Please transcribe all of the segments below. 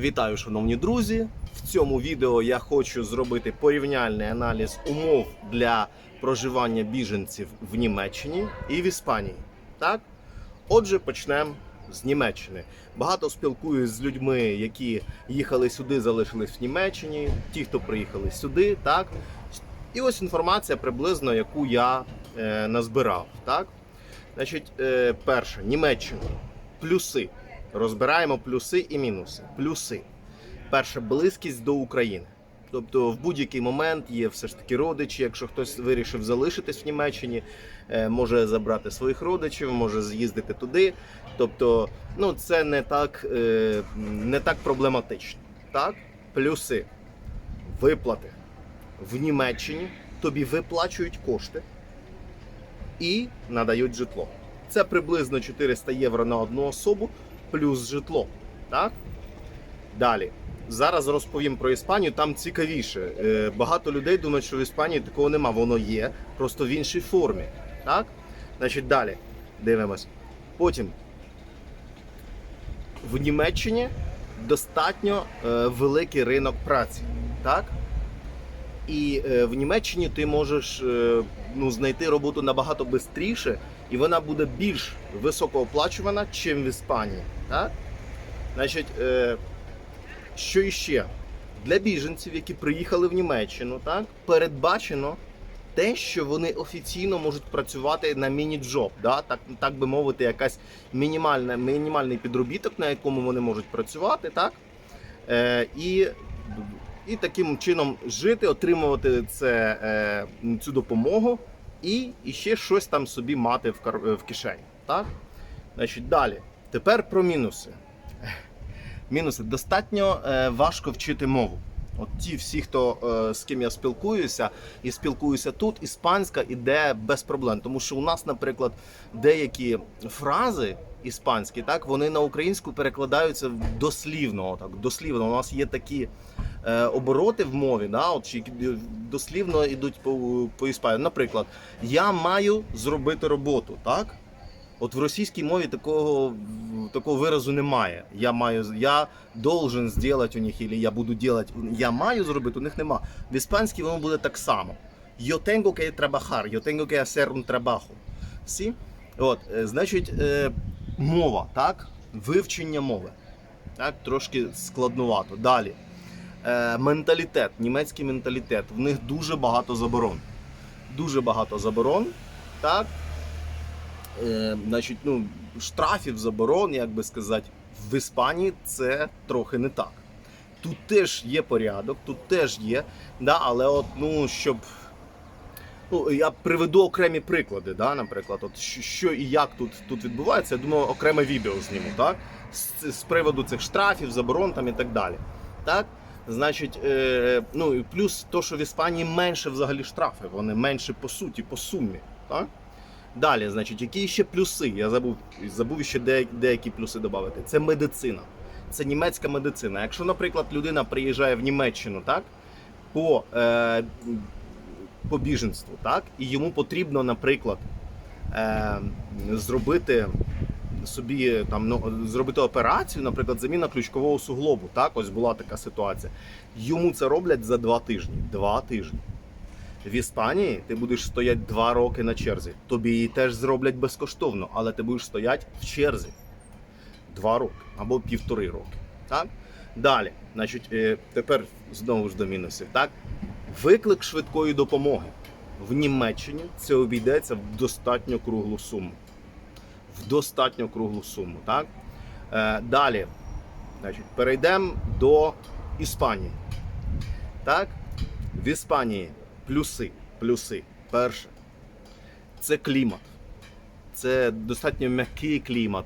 Вітаю, шановні друзі! В цьому відео я хочу зробити порівняльний аналіз умов для проживання біженців в Німеччині і в Іспанії. Так? Отже, почнемо з Німеччини. Багато спілкуюсь з людьми, які їхали сюди, залишились в Німеччині, ті, хто приїхали сюди, так? І ось інформація приблизно, яку я е, назбирав. Так? Значить, е, перше, Німеччина. Плюси. Розбираємо плюси і мінуси. Плюси. Перше, близькість до України. Тобто в будь-який момент є все ж таки родичі. Якщо хтось вирішив залишитись в Німеччині, е, може забрати своїх родичів, може з'їздити туди. Тобто, ну це не так, е, не так проблематично. Так? Плюси. Виплати. В Німеччині тобі виплачують кошти і надають житло. Це приблизно 400 євро на одну особу плюс житло. Так? Далі. Зараз розповім про Іспанію, там цікавіше. Е, Багато людей думають, що в Іспанії такого нема. Воно є, просто в іншій формі. Так? Значить, далі дивимось. Потім в Німеччині достатньо е, великий ринок праці. Так? І е, в Німеччині ти можеш ну, знайти роботу набагато швидше, і вона буде більш високооплачувана, ніж в Іспанії. Так? Значить, е, що іще? Для біженців, які приїхали в Німеччину, так, передбачено те, що вони офіційно можуть працювати на міні-джоб, да? так, так би мовити, якась мінімальна, мінімальний підробіток, на якому вони можуть працювати, так? Е, і і таким чином жити, отримувати це, е, цю допомогу і, ще щось там собі мати в, кар- в кишені. Так? Значить, далі. Тепер про мінуси. Мінуси. Достатньо е, важко вчити мову. От ті всі, хто е, з ким я спілкуюся і спілкуюся тут, іспанська іде без проблем. Тому що у нас, наприклад, деякі фрази іспанські, так, вони на українську перекладаються дослівно. Так, дослівно. У нас є такі обороти в мові, да, от, які дослівно йдуть по, по іспанськи. Наприклад, я маю зробити роботу, так? От в російській мові такого, такого виразу немає. Я маю, я должен зробити у них, або я буду делать, я маю зробити, у них нема. В іспанській воно буде так само. Yo tengo que trabajar, yo tengo que hacer un trabajo. Сі? От, е, значить, е, мова, так? Вивчення мови. Так, трошки складнувато. Далі. Е, менталітет, німецький менталітет. В них дуже багато заборон. Дуже багато заборон. Так? Е, значить, ну, штрафів, заборон, як би сказати, в Іспанії це трохи не так. Тут теж є порядок, тут теж є, да, але от, ну, щоб. Ну, я приведу окремі приклади, да, наприклад, от що, і як тут, тут відбувається, я думаю, окреме відео зніму, так? З, з приводу цих штрафів, заборон там і так далі. Так? Значить, е, ну і плюс то, що в Іспанії менше взагалі штрафи, вони менше по суті, по сумі. Так? Далі, значить, які ще плюси? Я забув, забув ще деякі, плюси додати. Це медицина. Це німецька медицина. Якщо, наприклад, людина приїжджає в Німеччину, так, по, е, по біженству, так, і йому потрібно, наприклад, е, зробити собі там ну, зробити операцію, наприклад, заміна ключкового суглобу. Так, ось була така ситуація. Йому це роблять за два тижні. Два тижні. В Іспанії ти будеш стояти два роки на черзі. Тобі її теж зроблять безкоштовно, але ти будеш стояти в черзі два роки або півтори роки. Так? Далі, значить, е, тепер знову ж до мінусів. Так? Виклик швидкої допомоги. В Німеччині це обійдеться в достатньо круглу суму. Достатньо круглу суму. Так? Е, далі, значить, перейдемо до Іспанії. Так? В Іспанії плюси. Плюси. Перше. Це клімат. Це достатньо м'який клімат.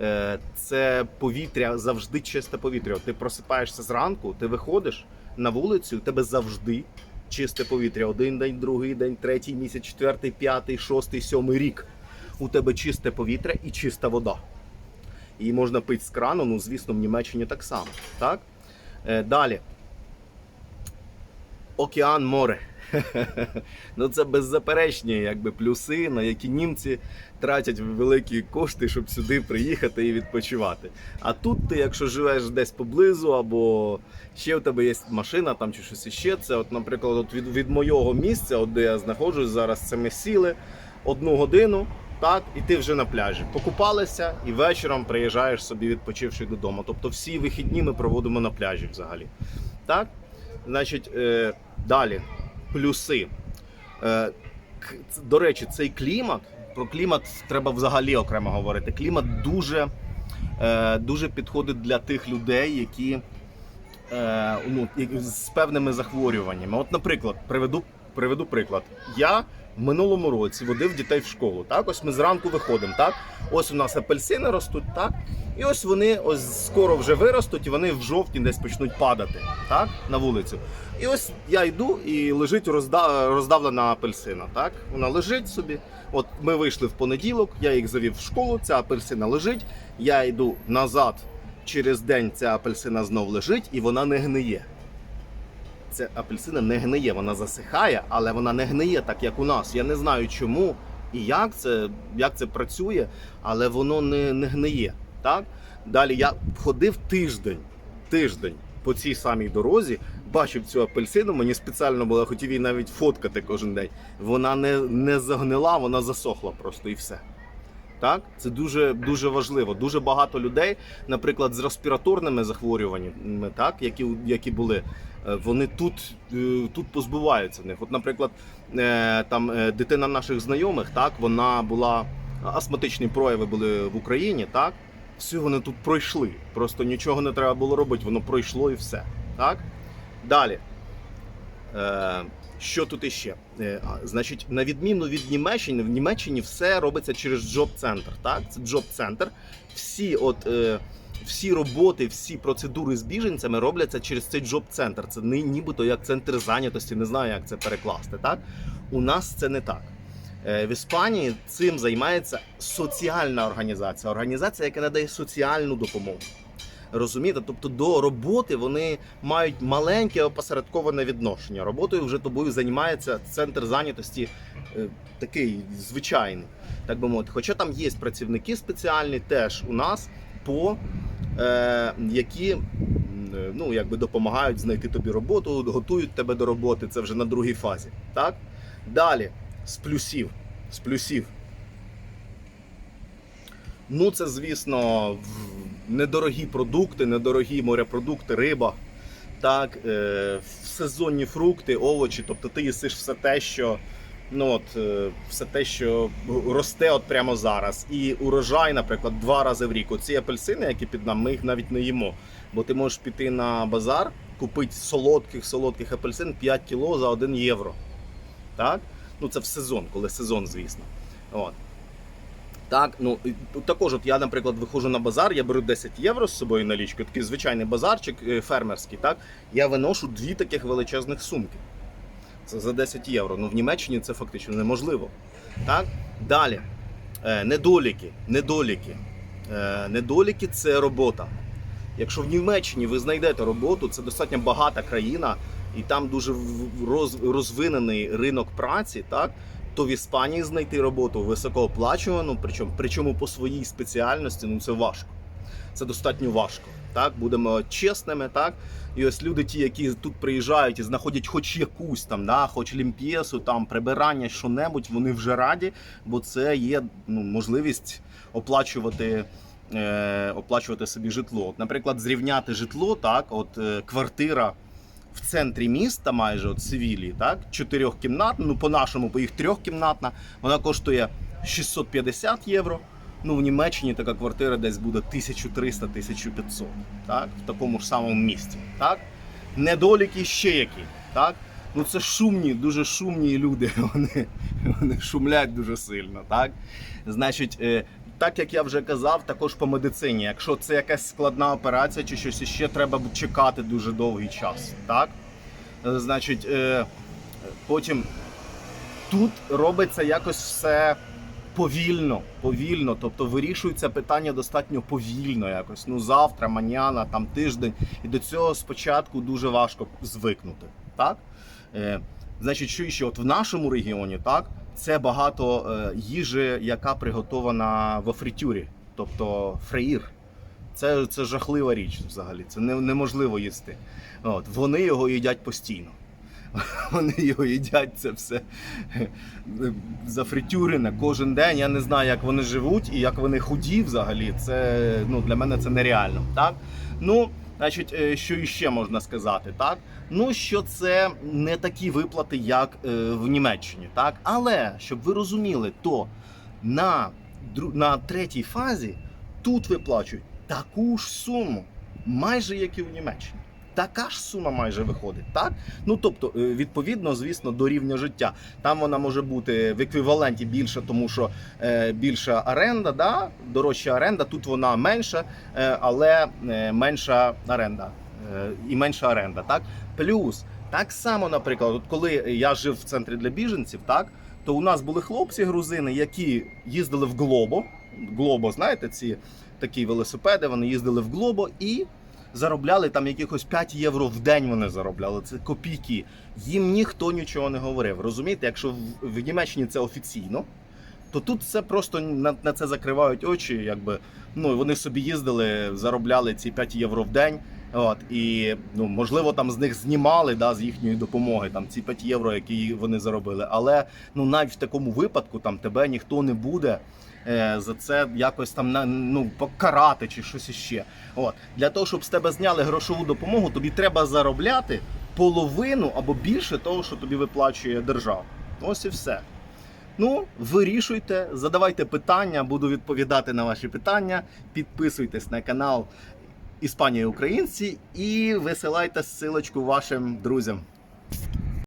Е, Це повітря, завжди чисте повітря. Ти просипаєшся зранку, ти виходиш на вулицю, у тебе завжди чисте повітря. Один день, другий день, третій місяць, четвертий, п'ятий, шостий, сьомий рік. У тебе чисте повітря і чиста вода. Її можна пити з крану, ну звісно, в Німеччині так само. Так? Е, Далі. Океан море. Ну це беззаперечні якби, плюси, на які німці тратять великі кошти, щоб сюди приїхати і відпочивати. А тут ти, якщо живеш десь поблизу, або ще в тебе є машина там чи щось іще, це, от, наприклад, от від, від моєго місця, от де я знаходжусь зараз, це ми сіли одну годину. Так, і ти вже на пляжі. Покупалися і вечором приїжджаєш собі відпочивши додому. Тобто всі вихідні ми проводимо на пляжі взагалі. Так? Значить, е, далі. Плюси. Е, до речі, цей клімат, про клімат треба взагалі окремо говорити. Клімат дуже, е, дуже підходить для тих людей, які е, ну, з певними захворюваннями. От, наприклад, приведу, приведу приклад. Я в минулому році водив дітей в школу. Так, ось ми зранку виходимо. Так, ось у нас апельсини ростуть, так, і ось вони ось скоро вже виростуть, і вони в жовтні десь почнуть падати, так, на вулицю. І ось я йду і лежить розда... роздавлена апельсина. Так, вона лежить собі. От ми вийшли в понеділок, я їх завів в школу, ця апельсина лежить. Я йду назад. Через день ця апельсина знов лежить і вона не гниє. Ця апельсина не гниє, вона засихає, але вона не гниє так, як у нас. Я не знаю чому і як це, як це працює, але воно не, не гниє. Так? Далі я ходив тиждень, тиждень по цій самій дорозі, бачив цю апельсину, мені спеціально було, хотів її навіть фоткати кожен день. Вона не, не загнила, вона засохла просто і все. Так, це дуже дуже важливо. Дуже багато людей, наприклад, з респіраторними захворюваннями, так, які, які були, вони тут, е, тут позбуваються них. От, наприклад, е, там е, дитина наших знайомих, так, вона була астматичні прояви були в Україні, так. Всі вони тут пройшли. Просто нічого не треба було робити, воно пройшло і все. Так? Далі. Е, що тут іще? Е, значить, на відміну від Німеччини, в Німеччині все робиться через джоб-центр. Так? Це джоб-центр. Всі, от, е, всі роботи, всі процедури з біженцями робляться через цей джоб-центр. Це ні- нібито як центр зайнятості, не знаю, як це перекласти. Так? У нас це не так. Е, В Іспанії цим займається соціальна організація, організація, яка надає соціальну допомогу. Розумієте? Тобто до роботи вони мають маленьке опосередковане відношення. Роботою вже тобою займається центр зайнятості е, такий звичайний, так би мовити. Хоча там є працівники спеціальні теж у нас, по, які е, ну, якби допомагають знайти тобі роботу, готують тебе до роботи. Це вже на другій фазі. Так? Далі, з плюсів. З плюсів. Ну, це, звісно, недорогі продукти, недорогі морепродукти, риба. Так, е, сезонні фрукти, овочі, тобто ти їсиш все те, що ну от, е, все те, що росте от прямо зараз. І урожай, наприклад, два рази в рік. Оці апельсини, які під нами, ми їх навіть не їмо. Бо ти можеш піти на базар, купити солодких солодких апельсин 5 кіло за 1 євро. Так? Ну це в сезон, коли сезон, звісно. От. Так, ну також, от я, наприклад, виходжу на базар, я беру 10 євро з собою налічку, такий звичайний базарчик е, фермерський, так? Я виношу дві таких величезних сумки. За 10 євро. Ну в Німеччині це фактично неможливо. Так? Далі. Е, недоліки. Недоліки. Е, недоліки це робота. Якщо в Німеччині ви знайдете роботу, це достатньо багата країна, і там дуже розвинений ринок праці, так? то в Іспанії знайти роботу високооплачувану, причому, причому по своїй спеціальності, ну це важко. Це достатньо важко. Так, будемо чесними, так. І ось люди, ті, які тут приїжджають і знаходять хоч якусь там, да, хоч лімп'єсу, там прибирання, що-небудь, вони вже раді, бо це є ну, можливість оплачувати. Е, оплачувати собі житло. От, наприклад, зрівняти житло, так, от е, квартира в центрі міста, майже от Севілії, так, чотирьохкімнатна, ну по-нашому, по їх трьохкімнатна, вона коштує 650 євро. Ну, в Німеччині така квартира десь буде 1300-1500, так, в такому ж самому місті. Так? Недоліки ще які. Так? Ну це шумні, дуже шумні люди. Вони, вони шумлять дуже сильно. Так? Значить, е, так як я вже казав, також по медицині. Якщо це якась складна операція чи щось іще, треба чекати дуже довгий час. Так? Е, Значить, е, потім тут робиться якось все повільно, повільно. Тобто вирішується питання достатньо повільно якось. Ну, завтра, маняна, там тиждень. І до цього спочатку дуже важко звикнути. Так? Е, Значить, що ще? От в нашому регіоні, так, це багато е, їжі, яка приготована в фритюрі, тобто фреїр. Це, це жахлива річ взагалі. Це не, неможливо їсти. От, вони його їдять постійно. Вони його їдять це все зафритюрене кожен день. Я не знаю, як вони живуть і як вони худі взагалі. Це ну, для мене це нереально. Так? Ну, значить, е, що іще можна сказати, так? Ну, що це не такі виплати, як е, в Німеччині, так? Але щоб ви розуміли, то на, на третій фазі тут виплачують таку ж суму, майже як і в Німеччині. Така ж сума майже виходить, так? Ну тобто, е, відповідно, звісно, до рівня життя. Там вона може бути в еквіваленті більше, тому що е, більша оренда, да? дорожча оренда, тут вона менша, е, але е, менша оренда. Е, і менша оренда, так? Плюс, так само, наприклад, от коли я жив в центрі для біженців, так, то у нас були хлопці грузини, які їздили в Глобо. Глобо, знаєте, ці такі велосипеди, вони їздили в Глобо і заробляли там якихось 5 євро в день вони заробляли. Це копійки. Їм ніхто нічого не говорив. Розумієте, якщо в, Німеччині це офіційно, то тут це просто на, на це закривають очі. Якби ну вони собі їздили, заробляли ці 5 євро в день. От і ну можливо там з них знімали да, з їхньої допомоги там ці 5 євро, які вони заробили. Але ну навіть в такому випадку там тебе ніхто не буде за це якось там ну покарати чи щось іще. От для того, щоб з тебе зняли грошову допомогу, тобі треба заробляти половину або більше того, що тобі виплачує держава. Ось і все. Ну, вирішуйте, задавайте питання, буду відповідати на ваші питання. Підписуйтесь на канал Іспанія Українці і висилайте ссылочку вашим друзям.